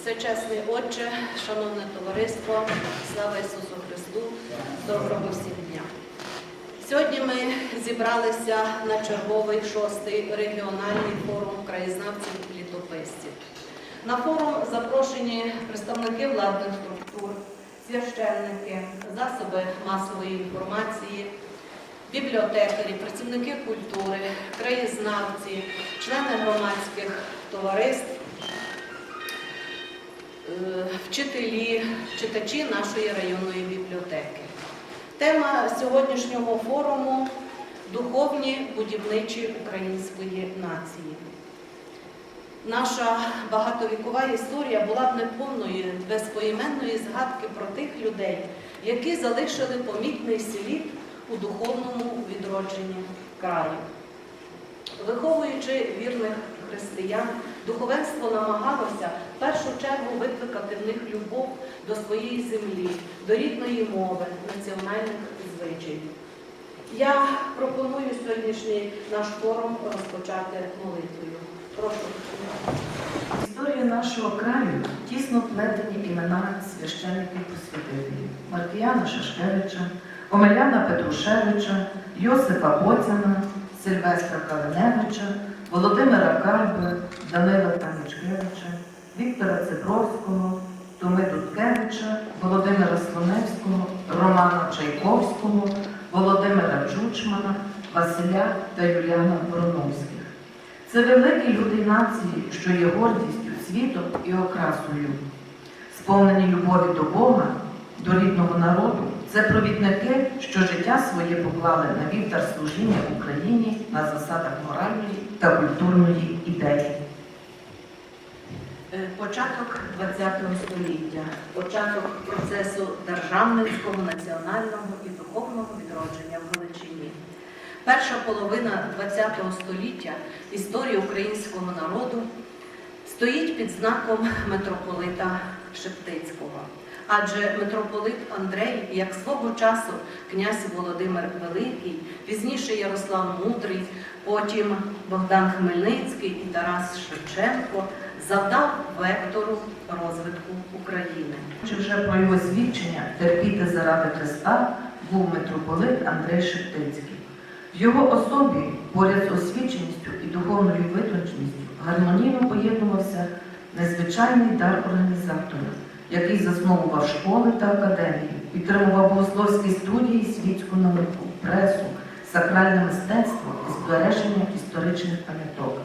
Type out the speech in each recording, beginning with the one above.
Всечесний Отче, шановне товариство, слава Ісусу Христу, доброго всім дня. Сьогодні ми зібралися на черговий шостий регіональний форум краєзнавців і літописців. На форум запрошені представники владних структур, священники, засоби масової інформації, бібліотекарі, працівники культури, краєзнавці, члени громадських товариств, вчителі, читачі нашої районної бібліотеки. Тема сьогоднішнього форуму духовні будівничі української нації. Наша багатовікова історія була б неповною без поіменної згадки про тих людей, які залишили помітний слід у духовному відродженні краю. Виховуючи вірних християн, духовенство намагалося в першу чергу викликати в них любов до своєї землі, до рідної мови, національних звичаїв. Я пропоную сьогоднішній наш форум розпочати молитвою. Прошу. Історію нашого краю тісно вплетені імена священників просвітителів Маркіяна Шашкевича, Омеляна Петрушевича, Йосифа Боцяна, Сильвестра Калиневича, Володимира Карби, Данила Танічкевича, Віктора Цибровського, Томи Дудкевича, Володимира Слоневського, Романа Чайковського, Володимира Джучмана, Василя та Юліана Вороновських. Це великі люди нації, що є гордістю, світом і окрасою. Сповнені любові до Бога, до рідного народу, це провідники, що життя своє поклали на вівтар служіння Україні на засадах моральної та культурної ідеї. Е, Початок ХХ століття, початок процесу державницького, національного і духовного відродження в Галичині. Перша половина ХХ століття історії українського народу стоїть під знаком митрополита Шептицького. Адже митрополит Андрей, як свого часу князь Володимир Великий, пізніше Ярослав Мудрий, потім Богдан Хмельницький і Тарас Шевченко завдав вектору розвитку України. Чи вже про його свідчення терпіти заради Христа був митрополит Андрей Шептицький. В його особі, поряд з освіченістю і духовною витонченістю, гармонійно поєднувався незвичайний дар організатора, який засновував школи та академії, підтримував богословські студії, світську науку, пресу, сакральне мистецтво і збереження історичних пам'яток.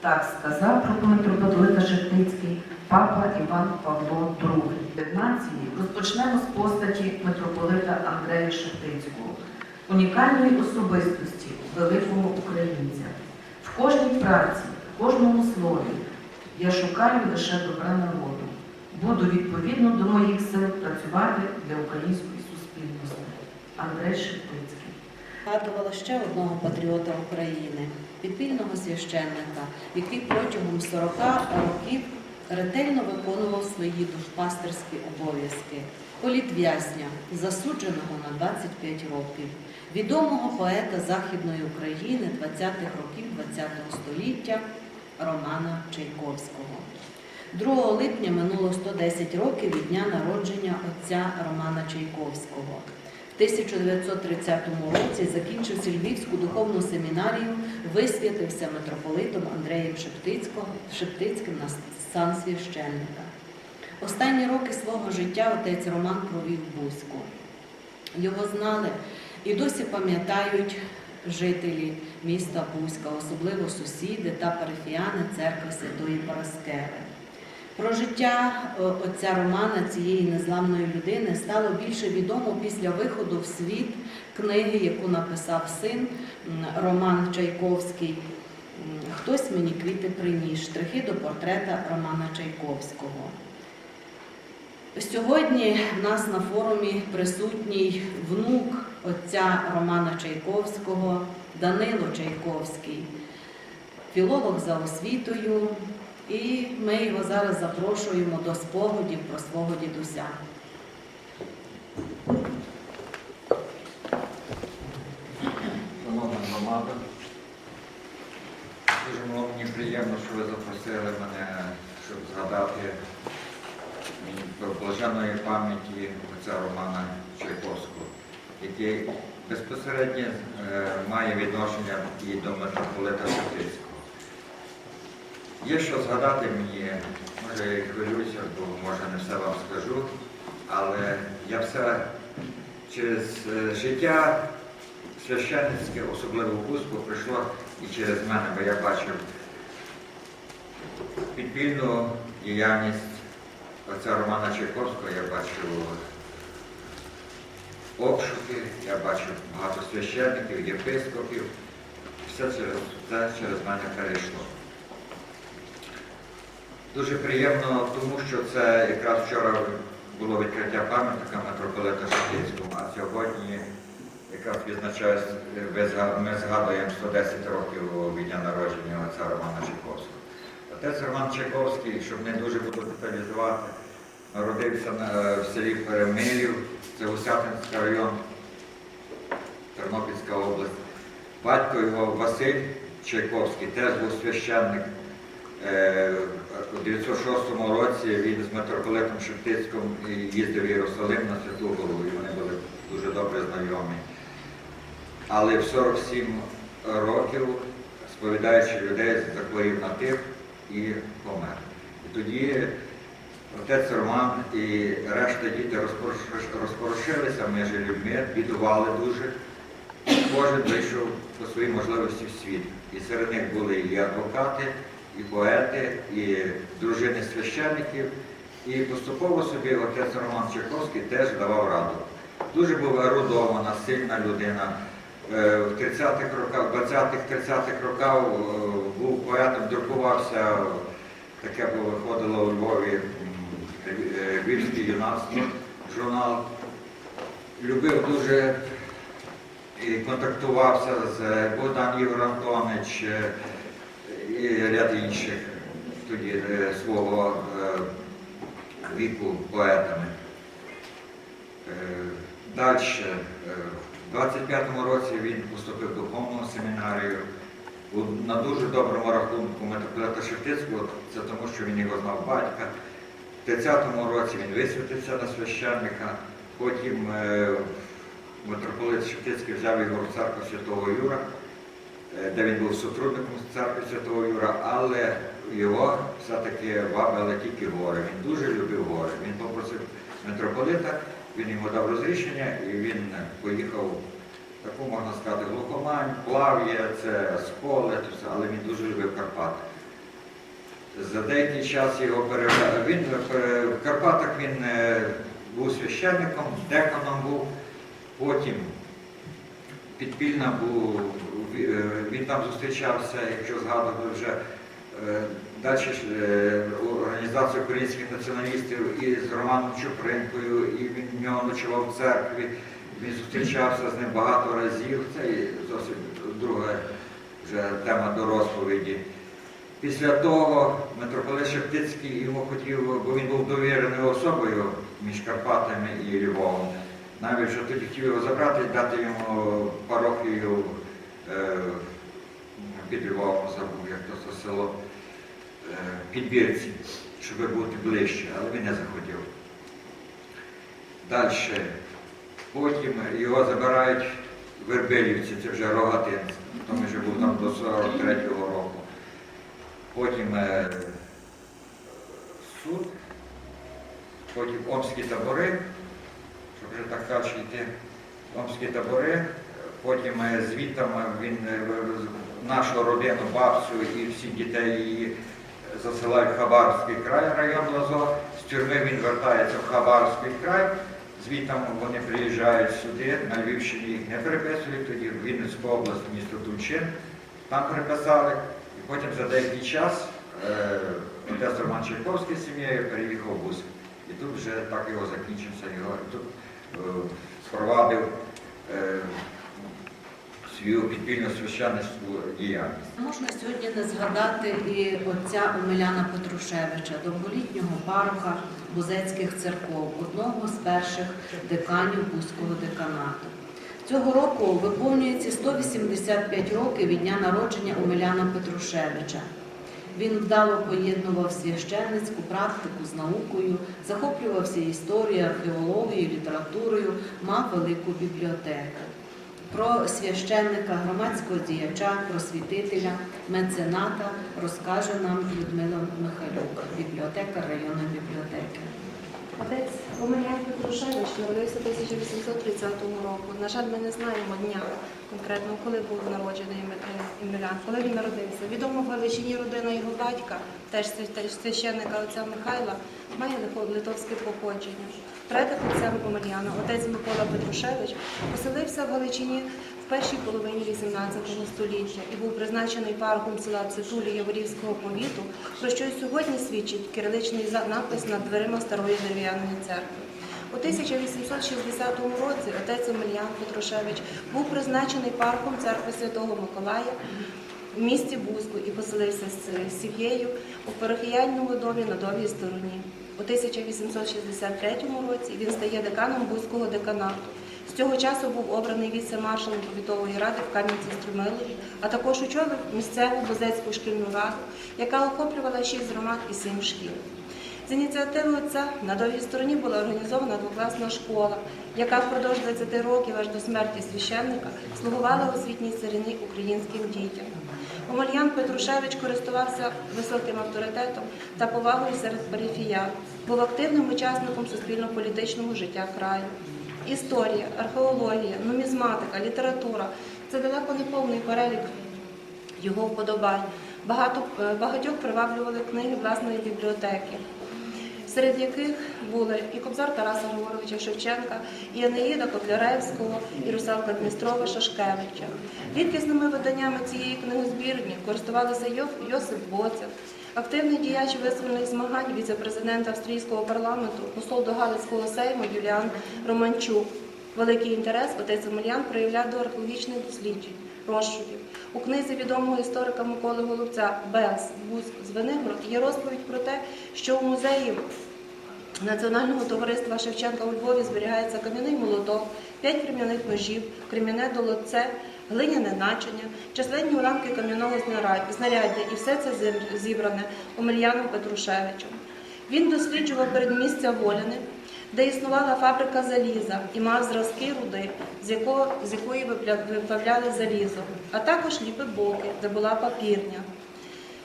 Так сказав про митрополита Шептицький папа Іван Павло II. Від нації розпочнемо з постаті митрополита Андрея Шептицького, унікальної особистості великого українця. В кожній праці, в кожному слові я шукаю лише добра народу. Буду відповідно до моїх сил працювати для української суспільності. Андрей Шептицький. Згадувала ще одного патріота України, підпільного священника, який протягом 40 років ретельно виконував свої душпастерські обов'язки, політв'язня, засудженого на 25 років, відомого поета Західної України 20-х років ХХ століття Романа Чайковського. 2 липня минуло 110 років від дня народження отця Романа Чайковського. В 1930 році закінчився Львівську духовну семінарію, висвятився митрополитом Андреєм Шептицьким на сан священника. Останні роки свого життя отець Роман провів Бузьку. Його знали і досі пам'ятають жителі міста Бузька, особливо сусіди та парафіяни церкви Святої Параскеви. Про життя е, отця Романа, цієї незламної людини, стало більше відомо після виходу в світ книги, яку написав син Роман Чайковський. Хтось мені квіти приніс, штрихи до портрета Романа Чайковського. Сьогодні в нас на форумі присутній внук отця Романа Чайковського, Данило Чайковський, філолог за освітою, і ми його зараз запрошуємо до спогадів про свого дідуся. Шановна громада, дуже мені приємно, що ви запросили мене, щоб згадати блаженної пам'яті отця Романа Чайковського, який безпосередньо е, має відношення і до митрополита Шептицького. Є що згадати мені, може я і хвилююся, бо може не все вам скажу, але я все через е, життя священницьке, особливо в прийшло і через мене, бо я бачив підпільну діяльність отця Романа Чайковського, я бачив обшуки, я бачив багато священників, єпископів. Все через це через мене перейшло. Дуже приємно, тому що це якраз вчора було відкриття пам'ятника митрополита Шептицькому, а сьогодні якраз відзначається, ми згадуємо 110 років від дня народження отця Романа Чайковського. Отець Роман Чайковський, щоб не дуже буду деталізувати, народився в селі Перемилів, це Гусятинський район, Тернопільська область. Батько його Василь Чайковський теж був священник. Е, У 906 році він з митрополитом Шептицьким їздив в Єрусалим на Святу Гору, і вони були дуже добре знайомі. Але в 47 років, сповідаючи людей, захворів на тиф і помер. І тоді отець Роман і решта розпоруш- розпорошилися між людьми, бідували дуже. Кожен вийшов по своїй можливості в світ. І серед них були і адвокати, і поети, і дружини священників. І поступово собі отець Роман Чайковський теж давав раду. Дуже був ерудована, сильна людина. Е, В 30-х роках, 20-х-30-х роках е, був поетом, друкувався, таке було, виходило у Львові е, юнацтво, журнал. Любив дуже і контактувався з Богдан е, і ряд інших тоді е, свого е, віку поетами. Далі, в 25-му році він поступив в духовну семінарію. На дуже доброму рахунку митрополита Шептицького, це тому, що він його знав батька. В 30-му році він висвятився на священника, потім е, митрополит Шептицький взяв його в церкву Святого Юра, е, де він був сотрудником церкви Святого Юра, але його все-таки вабили тільки гори. Він дуже любив гори. Він попросив митрополита, він йому дав розрішення і він поїхав таку, можна сказати, глухомань, плав'я, це сколи, але він дуже любив Карпати. За деякий час його перевели. Він е, в Карпатах він е, був священником, деканом був, потім підпільна був, е, він там зустрічався, якщо згадувати вже е, далі е, українських націоналістів із Романом Чупринкою, і він в нього ночував в церкві. Він зустрічався з ним багато разів. Це зовсім друга вже тема до розповіді. Після того митрополит Шептицький йому хотів, бо він був довіреною особою між Карпатами і Львовом. Навіть вже тоді хотів його забрати і дати йому парохію е, під Львовом, забув, як то це село, е, підбірці, щоб бути ближче, але він не захотів. Далі. Потім його забирають в Вербилівці, це вже Рогатинськ, тому що був там до 43-го року. Потім е, суд, потім Омські табори, щоб вже так далі йти, Омські табори, потім е, звітом він е, нашу родину, бабцю і всіх дітей її засилають в Хабаровський край, район Лазо. З тюрми він вертається в Хабаровський край. Звітом вони приїжджають сюди, на Львівщині їх не переписують, тоді в Вінницьку область, місто Тульчин, там переписали. І потім за деякий час е, отець Роман Чайковський з сім'єю переїхав в Бузьк. І тут вже так його закінчився, його тут е, провадив е, свою підпільну священницьку діяльність. Можна сьогодні не згадати і отця Омеляна Петрушевича, довголітнього пароха Бузецьких церков, одного з перших деканів Бузького деканату. Цього року виповнюється 185 років від дня народження Омеляна Петрушевича. Він вдало поєднував священницьку практику з наукою, захоплювався історією, археологією, літературою, мав велику бібліотеку. Про священника, громадського діяча, просвітителя, мецената розкаже нам Людмила Михайлюк, бібліотекар районної бібліотеки. Отець Омелян Петрушевич народився 1830 року. На жаль, ми не знаємо дня конкретно, коли був народжений Емелян, коли він народився. Відомо в Галичині родина його батька, теж свя- священника отця Михайла, має литовське походження. Предок отця Омеляна, отець Микола Петрушевич, поселився в Галичині в першій половині 18 століття і був призначений парком села Цитулі Яворівського повіту, про що й сьогодні свідчить кириличний напис над дверима старої дерев'яної церкви. У 1860 році отець Омельян Петрушевич був призначений парком церкви Святого Миколая в місті Бузьку і поселився з сім'єю у парафіяльному домі на довгій стороні. У 1863 році він стає деканом Бузького деканату. З цього часу був обраний віце-маршалом повітової ради в Кам'янці-Струмилові, а також очолив місцеву Бузецьку шкільну раду, яка охоплювала шість громад і сім шкіл. З ініціативи отця на довгій стороні була організована двокласна школа, яка впродовж 20 років аж до смерті священника слугувала освітній царині українським дітям. Омельян Петрушевич користувався високим авторитетом та повагою серед парафіян, був активним учасником суспільно-політичного життя краю. Історія, археологія, нумізматика, література це далеко не повний перелік його вподобань. Багато, е, багатьох приваблювали книги власної бібліотеки, серед яких були і Кобзар Тараса Григоровича Шевченка, і Енеїда Котляревського, і Русалка Дмитрова Шашкевича. Рідкісними виданнями цієї книгозбірні користувалися Йосип Боця, активний діяч визвольних змагань, віце-президент австрійського парламенту, посол до Галицького сейму Юліан Романчук. Великий інтерес отець Омельян проявляв до археологічних досліджень, розшуків. У книзі відомого історика Миколи Голубця Бес, Бузьк, Звенигород є розповідь про те, що у музеї Національного товариства Шевченка у Львові зберігається кам'яний молоток, п'ять крем'яних ножів, крем'яне долоце, глиняне начиня, численні уламки кам'яного знаряддя- і все це зіб- зібране Омельяном Петрушевичем. Він досліджував передмістя Воляни, де існувала фабрика заліза і мав зразки руди, з, якого, з якої виплавляли залізо, а також ліпи боки, де була папірня.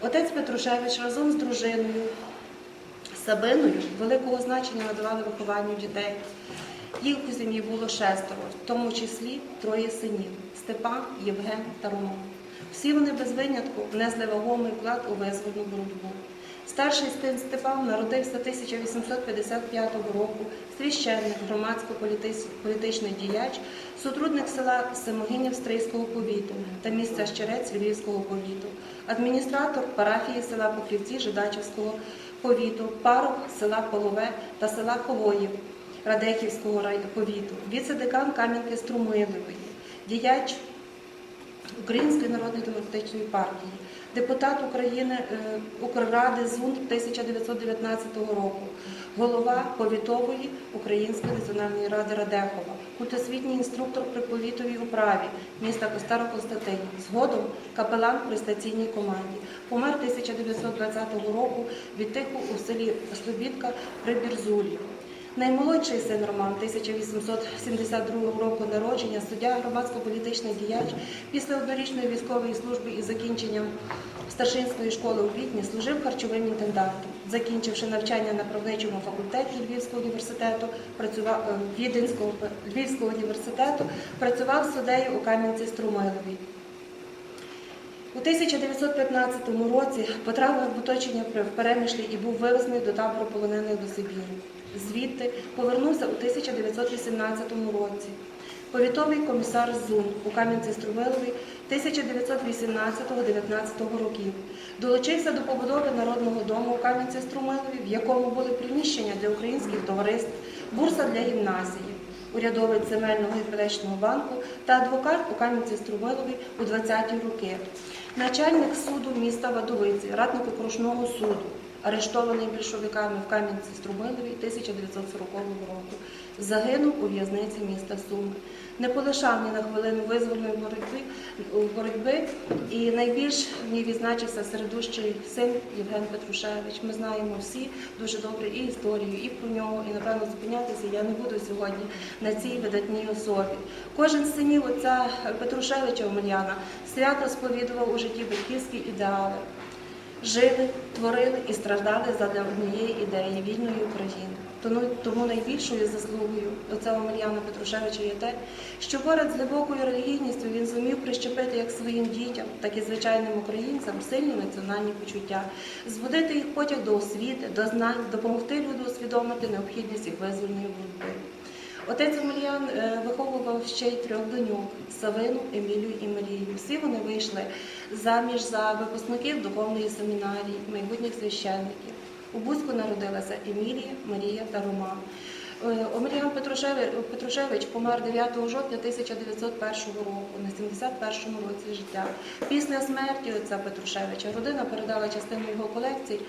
Отець Петрушевич разом з дружиною Сабиною великого значення надавали вихованню дітей. Їх у сім'ї було шестеро, в тому числі троє синів Степан, Євген та Роман. Всі вони без винятку внесли вагомий вклад у визвольну боротьбу. Старший Степан народився 1855 року, священник, громадсько-політичний діяч, сотрудник села Семогинів Стрийського повіту та місця Щерець Львівського повіту, адміністратор парафії села Покрівці Жидачівського повіту, парох села Полове та села Холоїв Радехівського повіту, віце-декан Кам'янки Струмилової, діяч Української народної демократичної партії, депутат України е, Укрради ЗУН 1919 року, голова повітової Української національної ради Радехова, культосвітній інструктор при повітовій управі міста Старокостатин, згодом капелан при стаційній команді. Помер 1920 року від тиху у селі Слобідка при Бірзулі. Наймолодший син Роман 1872 року народження, суддя громадсько-політичний діяч після однорічної військової служби із закінченням старшинської школи у Квітні служив харчовим інтендантом. Закінчивши навчання на правничому факультеті Львівського університету, працював е, Віденського Львівського університету, працював суддею у Кам'янці-Струмиловій. У 1915 році потрапив в оточення в Перемишлі і був вивезений до табору полонених до Сибіру. Звідти повернувся у 1918 році. Повітовий комісар ЗУН у Кам'янці-Струмилові 1918-19 років. Долучився до побудови Народного дому у Кам'янці-Струмилові, в якому були приміщення для українських товариств, бурса для гімназії, урядовець земельного іпотечного банку та адвокат у Кам'янці-Струмилові у 20-ті роки. Начальник суду міста Вадовиці, радник окружного суду, арештований більшовиками в Кам'янці-Струмилові 1940 року. Загинув у в'язниці міста Суми. Не полишав ні на хвилину визвольної боротьби, боротьби і найбільш ній відзначився середущий син Євген Петрушевич. Ми знаємо всі дуже добре і історію, і про нього, і напевно зупинятися я не буду сьогодні на цій видатній особі. Кожен з синів отця Петрушевича Омельяна свято сповідував у житті батьківські ідеали. Жили, творили і страждали задля однієї ідеї вільної України. Тому, найбільшою заслугою отця Омельяна Петрушевича є те, що поряд з глибокою релігійністю він зумів прищепити як своїм дітям, так і звичайним українцям сильні національні почуття, збудити їх потяг до освіти, до знань, допомогти люду усвідомити необхідність їх визвольної боротьби. Отець Омельян е, виховував ще й трьох доньок Савину, Емілію і Марію. Всі вони вийшли заміж за випускників духовної семінарії, майбутніх священників. У Бузьку народилася Емілія, Марія та Роман. Е, Омельян Петрушевич, помер 9 жовтня 1901 року, на 71 році життя. Після смерті отця Петрушевича родина передала частину його колекцій,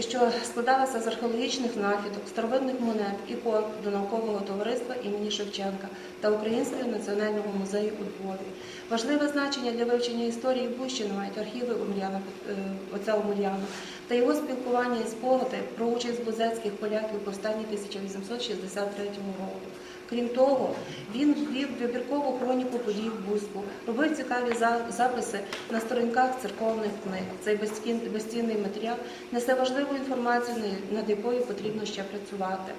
що складалася з археологічних знахідок, старовинних монет, ікон до наукового товариства імені Шевченка та Українського національного музею у Львові. Важливе значення для вивчення історії Бущини мають архіви Омельяна, е, отця Омельяна та його спілкування і спогади про участь бузецьких поляків у повстанні 1863 року. Крім того, він ввів вибіркову хроніку подій в Буську, робив цікаві записи на сторінках церковних книг. Цей безцін- безцінний матеріал несе важливу інформацію, над якою потрібно ще працювати.